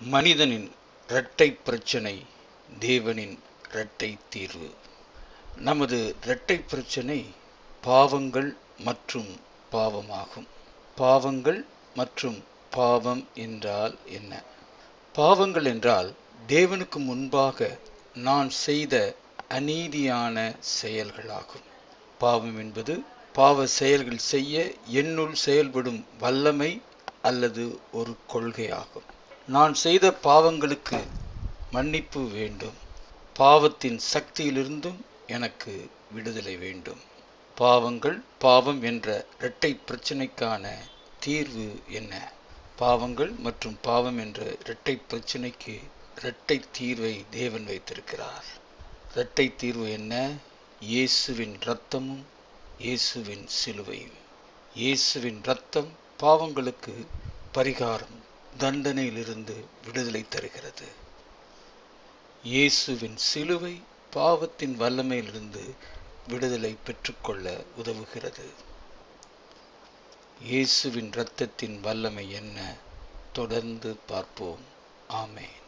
மனிதனின் இரட்டை பிரச்சனை தேவனின் இரட்டை தீர்வு. நமது இரட்டை பிரச்சனை பாவங்கள் மற்றும் பாவமாகும். பாவங்கள் மற்றும் பாவம் என்றால் என்ன? பாவங்கள் என்றால் தேவனுக்கு முன்பாக நான் செய்த அநீதியான செயல்களாகும். பாவம் என்பது பாவ செயல்கள் செய்ய என்னுள் செயல்படும் வல்லமை அல்லது ஒரு கொள்கையாகும். நான் செய்த பாவங்களுக்கு மன்னிப்பு வேண்டும். பாவத்தின் சக்தியிலிருந்தும் எனக்கு விடுதலை வேண்டும். பாவங்கள் பாவம் என்ற இரட்டை பிரச்சினைக்கான தீர்வு என்ன? பாவங்கள் மற்றும் பாவம் என்ற இரட்டை பிரச்சனைக்கு இரட்டை தீர்வை தேவன் வைத்திருக்கிறார். இரட்டை தீர்வு என்ன? இயேசுவின் இரத்தமும் இயேசுவின் சிலுவையும். இயேசுவின் இரத்தம் பாவங்களுக்கு பரிகாரம். தண்டனையிலிருந்து விடுதலை தருகிறது. இயேசுவின் சிலுவை பாவத்தின் வல்லமையிலிருந்து விடுதலை பெற்றுக்கொள்ள உதவுகிறது. இயேசுவின் இரத்தத்தின் வல்லமை என்ன? தொடர்ந்து பார்ப்போம். ஆமேன்.